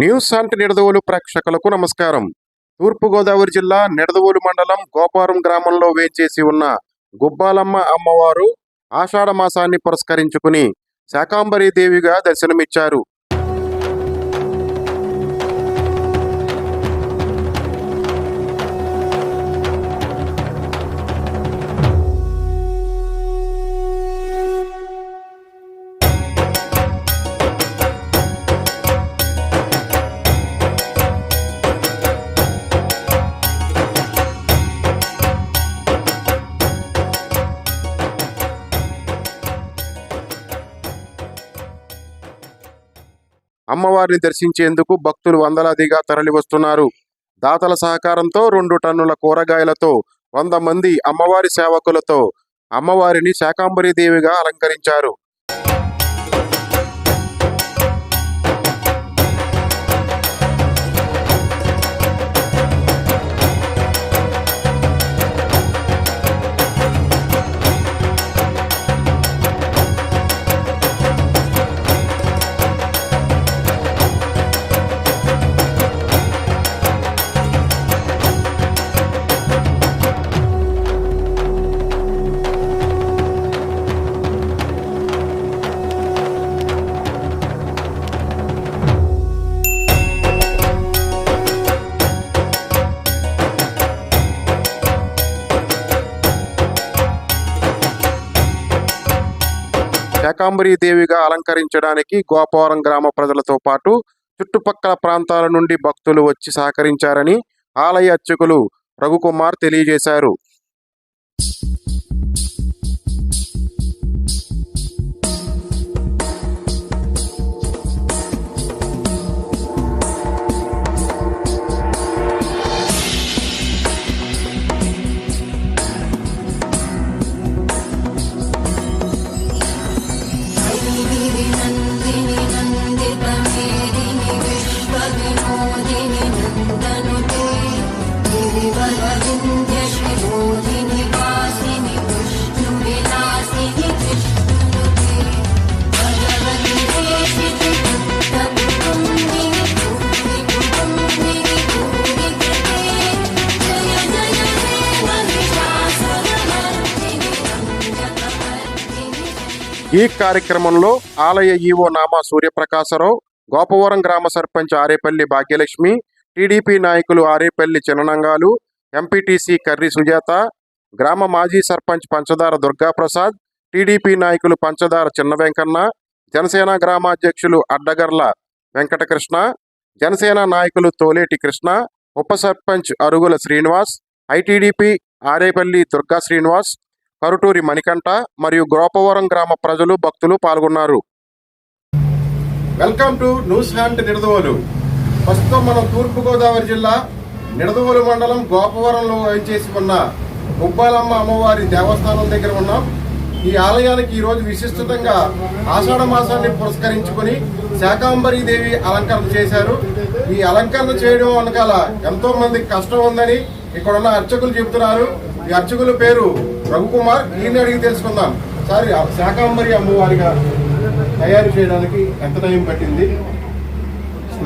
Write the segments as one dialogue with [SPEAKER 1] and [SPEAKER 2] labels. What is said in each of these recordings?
[SPEAKER 1] News అంట్ నిడదవోలు ప్రేక్షకులకు నమస్కారం. తూర్పుగోదావరి జిల్లా నిడదవోలు మండలం గోపారం గ్రామంలో వేచేసి ఉన్న గుబ్బాలమ్మ అమ్మవారు ఆషాఢ మాసాన్ని పురస్కరించుకుని శాకాంబరి దేవిగా దర్శనమిచ్చారు. అమ్మవారిని దర్శించేందుకు భక్తులు వందలాదిగా తరలివస్తున్నారు. దాతల సహకారంతో రెండు టన్నుల కూరగాయలతో వంద మంది అమ్మవారి సేవకులతో అమ్మవారిని శాకాంబరి దేవిగా అలంకరించారు. దేవిగా అలంకరించడానికి గోపవరం గ్రామ ప్రజలతో పాటు చుట్టుపక్కల ప్రాంతాల నుండి భక్తులు వచ్చి సహకరించారని ఆలయ అర్చకులు రఘుకుమార్ తెలియజేశారు. ఈ కార్యక్రమంలో ఆలయ ఈవో నామా సూర్యప్రకాశరావు గోపవరం గ్రామ సర్పంచ్ ఆరేపల్లి భాగ్యలక్ష్మి టీడీపీ నాయకులు ఆరేపల్లి చిన్ననంగాలు ఎంపీటీసీ కర్రి సుజాత గ్రామ మాజీ సర్పంచ్ పంచదార దుర్గాప్రసాద్ టీడీపీ నాయకులు పంచదార చిన్న వెంకన్న జనసేన గ్రామాధ్యక్షులు అడ్డగర్ల వెంకటకృష్ణ జనసేన నాయకులు తోలేటి కృష్ణ ఉప సర్పంచ్ అరుగుల శ్రీనివాస్ ఐటీడీపీ ఆరేపల్లి దుర్గా శ్రీనివాస్ కరుటూరి మణికంఠ మరియు గోపవరం గ్రామ ప్రజలు భక్తులు పాల్గొన్నారు. Welcome to news hand Nidadavolu. ప్రస్తుతం మనం తూర్పుగోదావరి జిల్లా నిడదవోలు మండలం గోపవరంలో చేసి ఉన్న గుబ్బాలమ్మ అమ్మవారి దేవస్థానం దగ్గర ఉన్నాం. ఈ ఆలయానికి ఈరోజు విశిష్టతంగా విశిష్టంగా ఆషాఢ మాసాన్ని పురస్కరించుకొని శాకాంబరి దేవి అలంకరణ చేశారు. ఈ అలంకరణ చేయడం వెనకాల ఎంతో మందికి కష్టం ఉందని ఇక్కడ ఉన్న అర్చకులు చెబుతున్నారు. ఈ అర్చకుల పేరు రఘుకుమార్ ఈయన అడిగి తెలుసుకుందాం. సార్ శాకాంబరి అమ్మవారిగా తయారు చేయడానికి ఎంత టైం పట్టింది?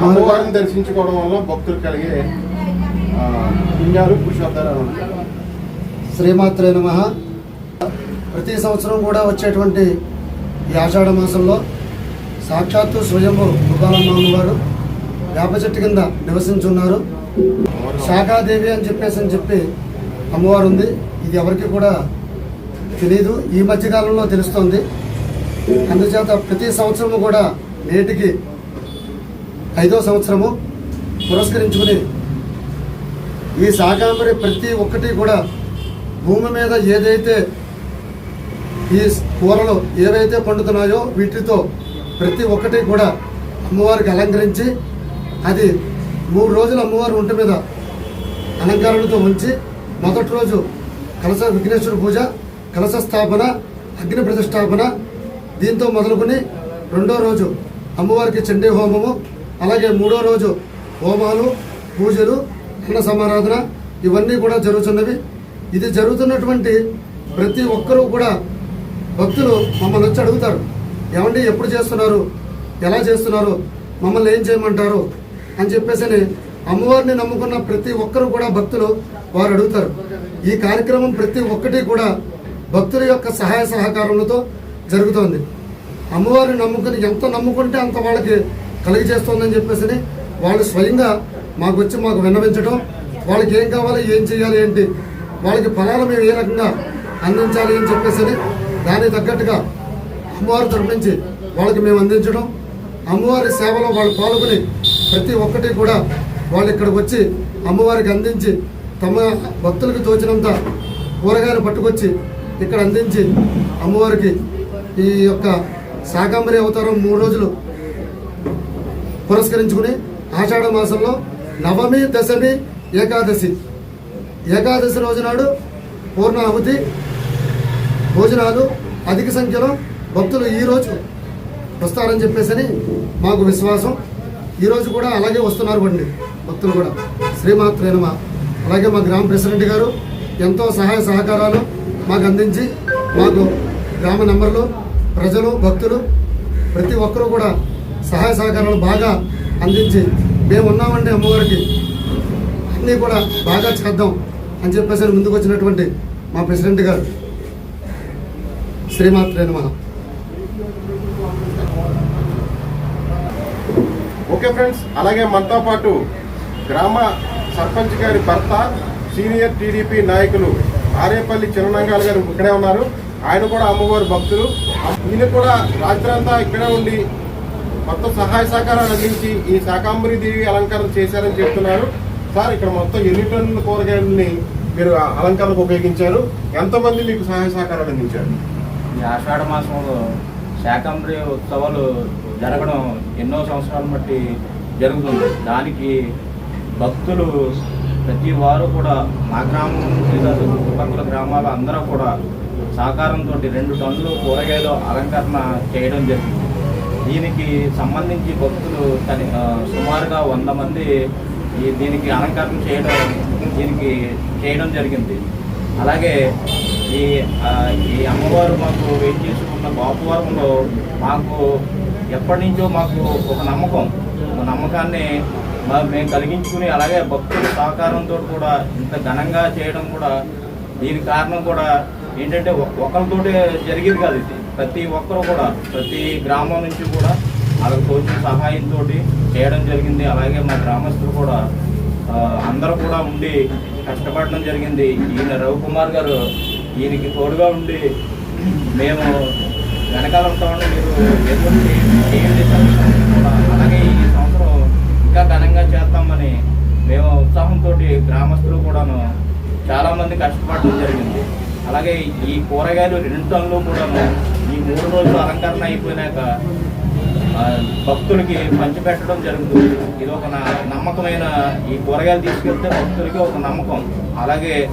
[SPEAKER 1] అమ్మవారిని దర్శించుకోవడం వల్ల భక్తులు కలిగే పుణ్యాలు పురుషోత్తరాలు
[SPEAKER 2] శ్రీమాత్రే నమ. ప్రతి సంవత్సరం కూడా వచ్చేటువంటి ఈ ఆషాఢ మాసంలో సాక్షాత్తు స్వయంభు గుబ్బాలమ్మ వారు వేప చెట్టు కింద నివసించున్నారు. శాఖాదేవి అని చెప్పేసి అని చెప్పి అమ్మవారు ఉంది ఇది ఎవరికి కూడా తెలియదు ఈ మధ్యకాలంలో తెలుస్తోంది. అందుచేత ప్రతి సంవత్సరము కూడా నేటికి ఐదో సంవత్సరము పురస్కరించుకుని ఈ శాకాంబరి ప్రతి ఒక్కటి కూడా భూమి మీద ఏదైతే ఈ కూరలు ఏవైతే పండుతున్నాయో వీటితో ప్రతి ఒక్కటి కూడా అమ్మవారికి అలంకరించి అది మూడు రోజులు అమ్మవారి ఒంటి మీద అలంకరణతో ఉంచి మొదటి రోజు కలస విఘ్నేశ్వర పూజ కలశ స్థాపన అగ్ని ప్రతిష్టాపన దీంతో మొదలుకొని రెండో రోజు అమ్మవారికి చండీ హోమము అలాగే మూడో రోజు హోమాలు పూజలు అన్న సమారాధన ఇవన్నీ కూడా జరుగుతున్నవి. ఇది జరుగుతున్నటువంటి ప్రతి ఒక్కరూ కూడా భక్తులు మమ్మల్ని వచ్చి అడుగుతారు ఏమండి ఎప్పుడు చేస్తున్నారు? ఎలా చేస్తున్నారు? మమ్మల్ని ఏం చేయమంటారు? అని చెప్పేసి అమ్మవారిని నమ్ముకున్న ప్రతి ఒక్కరు కూడా భక్తులు వారు అడుగుతారు. ఈ కార్యక్రమం ప్రతి ఒక్కటి కూడా భక్తుల యొక్క సహాయ సహకారములతో జరుగుతోంది. అమ్మవారిని నమ్ముకుని ఎంత నమ్ముకుంటే అంత వాళ్ళకి కలిగి చేస్తోందని చెప్పేసి వాళ్ళు స్వయంగా మాకు వచ్చి మాకు విన్నవించడం వాళ్ళకి ఏం కావాలి ఏం చేయాలి ఏంటి వాళ్ళకి ఫలాలు మేము ఏ రకంగా అందించాలి అని చెప్పేసి దానికి తగ్గట్టుగా అమ్మవారి తరపు నుంచి వాళ్ళకి మేము అందించడం అమ్మవారి సేవలో వాళ్ళు పాల్గొని ప్రతి ఒక్కటి కూడా వాళ్ళు ఇక్కడికి వచ్చి అమ్మవారికి అందించి తమ భక్తులకు తోచినంత కూరగాయలు పట్టుకొచ్చి ఇక్కడ అందించి అమ్మవారికి ఈ యొక్క శాకాంబరి అవతారం మూడు రోజులు పురస్కరించుకుని ఆషాఢ మాసంలో నవమి దశమి ఏకాదశి. ఏకాదశి రోజు నాడు పూర్ణాహుతి భోజనాలు అధిక సంఖ్యలో భక్తులు ఈ రోజు వస్తారని చెప్పేసి మాకు విశ్వాసం. ఈరోజు కూడా అలాగే వస్తున్నారు బండి భక్తులు కూడా. శ్రీమాత్రేనమా అలాగే మా గ్రామ ప్రెసిడెంట్ గారు ఎంతో సహాయ సహకారాలు మాకు అందించి మాకు గ్రామ నెంబర్లు ప్రజలు భక్తులు ప్రతి ఒక్కరూ కూడా సహాయ సహకారాలు బాగా అందించి మేము ఉన్నామండి అమ్మవారికి. అన్నీ కూడా బాగా చేద్దాం అని చెప్పేసి ముందుకు వచ్చినటువంటి మా ప్రెసిడెంట్ గారు. శ్రీమాత్రేణ నమః.
[SPEAKER 3] ఓకే ఫ్రెండ్స్ అలాగే మనతో పాటు గ్రామ సర్పంచ్ గారి భర్త సీనియర్ టీడీపీ నాయకులు ఆరేపల్లి చిరణంగాల్ గారు ఇక్కడే ఉన్నారు. ఆయన కూడా అమ్మవారి భక్తులు. ఈయన కూడా రాత్రంతా ఇక్కడే ఉండి మొత్తం సహాయ సహకారాలు అందించి ఈ శాకాంబరి దేవి అలంకరణ చేశారని చెప్తున్నారు. సార్ ఇక్కడ మొత్తం ఎన్ని టన్నుల కూరగాయలని మీరు అలంకరణకు ఉపయోగించారు? ఎంతమంది మీకు సహాయ సహకారాలు అందించారు?
[SPEAKER 4] ఈ ఆషాఢ మాసంలో శాకంబరి ఉత్సవాలు జరగడం ఎన్నో సంవత్సరాలు బట్టి జరుగుతుంది. దానికి భక్తులు ప్రతి వారు కూడా మా గ్రామం లేదా చుట్టుపక్కల గ్రామాల అందరూ కూడా సహకారంతో రెండు టన్నులు కూరగాయలు అలంకరణ చేయడం జరిగింది. దీనికి సంబంధించి భక్తులు తని సుమారుగా వంద మంది ఈ దీనికి అలంకరణ చేయడం దీనికి చేయడం జరిగింది. అలాగే ఈ ఈ అమ్మవారు మాకు వెయిట్ చేసుకున్న గోపవరంలో మాకు ఎప్పటి నుంచో మాకు ఒక నమ్మకం. ఒక నమ్మకాన్ని మేము కలిగించుకుని అలాగే భక్తుల సహకారంతో కూడా ఇంత ఘనంగా చేయడం కూడా దీనికి కారణం కూడా ఏంటంటే ఒకరితోటే జరిగేది కాదు ఇది. ప్రతి ఒక్కరు కూడా ప్రతి గ్రామం నుంచి కూడా వాళ్ళకి తోచిన సహాయంతో చేయడం జరిగింది. అలాగే మా గ్రామస్తులు కూడా అందరూ కూడా ఉండి కష్టపడడం జరిగింది. ఈయన రవికుమార్ గారు ఈయనకి తోడుగా ఉండి మేము వెనకాల ఉంటామని మీరు ఎటువంటి చేయండి కూడా అలాగే ఈ సంవత్సరం ఇంకా ఘనంగా చేస్తామని మేము ఉత్సాహంతో గ్రామస్తులు కూడాను చాలా మంది కష్టపడడం జరిగింది. అలాగే ఈ కూరగాయలు రెండు టన్నులు కూడా ఈ మూడు రోజులు అలంకరణ అయిపోయినాక భక్తులకి పంచిపెట్టడం జరుగుతుంది. ఇది ఒక నమ్మకమైన ఈ కూరగాయలు తీసుకెళ్తే భక్తులకి ఒక నమ్మకం. అలాగే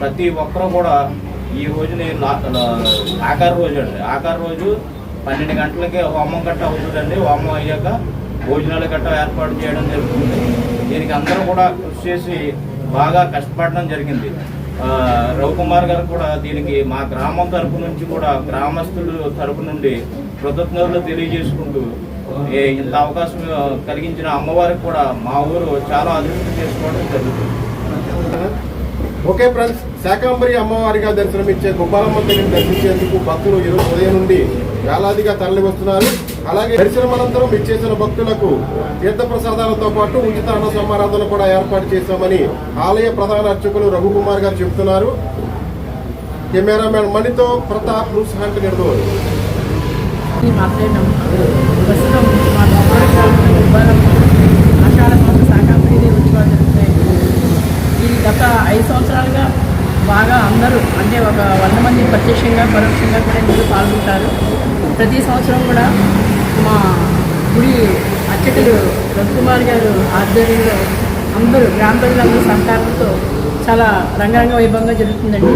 [SPEAKER 4] ప్రతి ఒక్కరూ కూడా ఈ రోజుని లా- ఆఖరి రోజు అండి. ఆఖరి రోజు పన్నెండు గంటలకి హోమం గట్ట అవుతుందండి. హోమం అయ్యాక భోజనాలు గట్ట ఏర్పాటు చేయడం జరుగుతుంది. దీనికి అందరూ కూడా కృషి చేసి బాగా కష్టపడడం జరిగింది. రవికుమార్ గారు కూడా దీనికి మా గ్రామం తరపు నుంచి కూడా గ్రామస్తుల తరపు నుండి కృతజ్ఞతలు తెలియజేసుకుంటూ ఇంత అవకాశం కలిగించిన అమ్మవారికి కూడా మా ఊరు చాలా అభివృద్ధి చేసుకోవడం జరుగుతుంది.
[SPEAKER 3] ఓకే ఫ్రెండ్స్ శాకాంబరి అమ్మవారిగా దర్శనమిచ్చే గోపాలమ్మ తల్లిని దర్శించేందుకు భక్తులు ఈరోజు ఉదయం నుండి వేలాదిగా తరలి వస్తున్నారు అలాగే దర్శనమనంతరం ఇచ్చేసిన భక్తులకు తీర్థ ప్రసాదాలతో పాటు ఉచిత అన్న సమారాధన కూడా ఏర్పాటు చేశామని ఆలయ ప్రధాన అర్చకులు రఘుకుమార్ గారు చెబుతున్నారు కెమెరామెన్ మణితో ప్రతాప్ రూస్ హంట్ నిర్దోరు
[SPEAKER 5] మా ఇది గత ఐదు సంవత్సరాలుగా బాగా అందరూ అంటే ఒక వంద మంది ప్రత్యక్షంగా పరోక్షంగా కూడా ఇందులో పాల్గొంటారు ప్రతి సంవత్సరం కూడా మా గుడి అర్చకులు రవికుమార్ గారు ఆధ్వర్యంలో అందరూ గ్రామ ప్రజలందరూ సహకారంతో చాలా రంగరంగ వైభవంగా జరుగుతుందండి.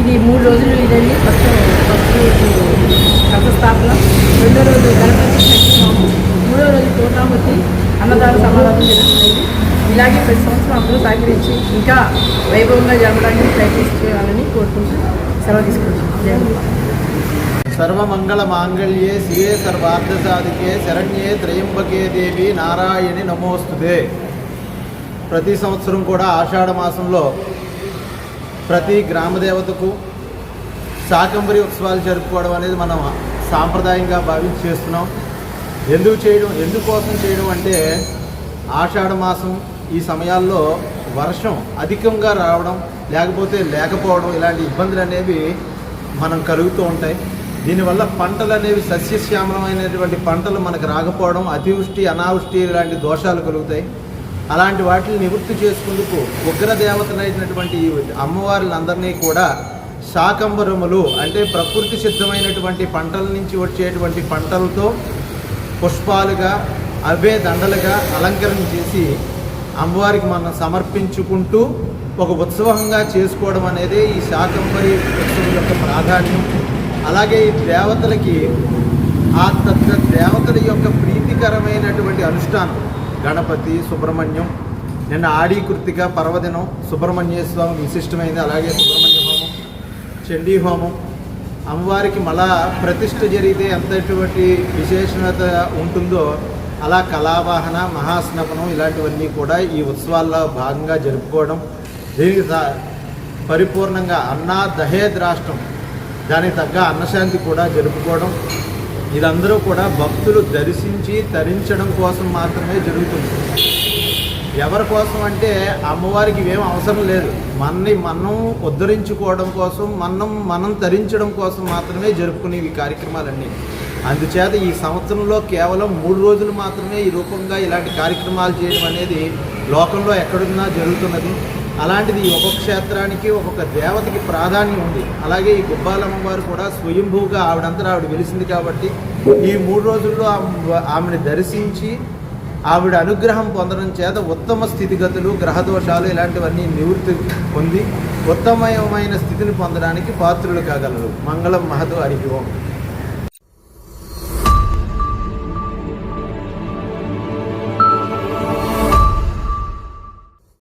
[SPEAKER 5] ఇది మూడు రోజులు ఇదండి ఫస్ట్ ఫస్ట్ రోజు రథస్థాపన. రెండో రోజు గణపతి మూడో రోజు పూర్ణామూర్తి అన్నదాన సమాధానం జరుగుతుంది ఇలాగే ప్రతి సంవత్సరం అందరూ సహకరించి ఇంకా వైభవంగా జరగడానికి ప్రయత్నించాలని కోరుకుంటూ సెలవు తీసుకుంటున్నాం. జై
[SPEAKER 6] సర్వమంగళ మాంగళ్యే శివే సర్వార్థ సాధికే శరణ్యే త్రయంబకే దేవి నారాయణి నమోస్తుదే ప్రతి సంవత్సరం కూడా ఆషాఢ మాసంలో ప్రతి గ్రామదేవతకు శాకంబరి ఉత్సవాలు జరుపుకోవడం అనేది మనం సాంప్రదాయంగా భావించి చేస్తున్నాం ఎందుకు చేయడం ఎందుకోసం చేయడం అంటే ఆషాఢ మాసం ఈ సమయాల్లో వర్షం అధికంగా రావడం లేకపోతే లేకపోవడం ఇలాంటి ఇబ్బందులు అనేవి మనం కలుగుతూ ఉంటాయి. దీనివల్ల పంటలు అనేవి సస్యశ్యామలమైనటువంటి పంటలు మనకు రాకపోవడం అతివృష్టి అనావృష్టి ఇలాంటి దోషాలు కలుగుతాయి. అలాంటి వాటిని నివృత్తి చేసుకుందుకు ఉగ్రదేవతలైనటువంటి ఈ అమ్మవారులందరినీ కూడా శాకంబరములు అంటే ప్రకృతి సిద్ధమైనటువంటి పంటల నుంచి వచ్చేటువంటి పంటలతో పుష్పాలుగా అవే దండలుగా అలంకరణ చేసి అమ్మవారికి మనం సమర్పించుకుంటూ ఒక ఉత్సవంగా చేసుకోవడం అనేది ఈ శాకంబరి ఉత్సవం యొక్క ప్రాధాన్యం. అలాగే ఈ దేవతలకి ఆ తత్వ దేవతల యొక్క ప్రీతికరమైనటువంటి అనుష్ఠానం. గణపతి సుబ్రహ్మణ్యం నిన్న ఆడి కృతిక పర్వదినం సుబ్రహ్మణ్య స్వామి విశిష్టమైంది అలాగే సుబ్రహ్మణ్య హోమం చండీ హోమం. అమ్మవారికి మళ్ళా ప్రతిష్ట జరిగితే ఎంతటువంటి విశేషణత ఉంటుందో అలా కళావాహన మహాస్నపనం ఇలాంటివన్నీ కూడా ఈ ఉత్సవాల్లో భాగంగా జరుపుకోవడం. దీనికి పరిపూర్ణంగా అన్నా దహేద్ రాష్ట్రం దానికి తగ్గ అన్నశాంతి కూడా జరుపుకోవడం ఇదందరూ కూడా భక్తులు దర్శించి తరించడం కోసం మాత్రమే జరుగుతుంది. ఎవరి కోసం అంటే అమ్మవారికి ఏం అవసరం లేదు. మనని మనం ఉద్ధరించుకోవడం కోసం మనం మనం తరించడం కోసం మాత్రమే జరుపుకునే ఈ కార్యక్రమాలన్నీ. అందుచేత ఈ సంవత్సరంలో కేవలం మూడు రోజులు మాత్రమే ఈ రూపంగా ఇలాంటి కార్యక్రమాలు చేయడం అనేది లోకంలో ఎక్కడున్నా జరుగుతున్నది. అలాంటిది ఒక్కొక్క క్షేత్రానికి ఒక్కొక్క దేవతకి ప్రాధాన్యం ఉంది. అలాగే ఈ గుబ్బాలమ్మ వారు కూడా స్వయంభూగా ఆవిడంతా ఆవిడ వెలిసింది కాబట్టి ఈ మూడు రోజుల్లో ఆమె- ఆమెను దర్శించి ఆవిడ అనుగ్రహం పొందడం చేత ఉత్తమ స్థితిగతులు గ్రహదోషాలు ఇలాంటివన్నీ నివృత్తి పొంది ఉత్తమమైన స్థితిని పొందడానికి పాత్రులు కాగలరు. మంగళం మహదు హరి ఓం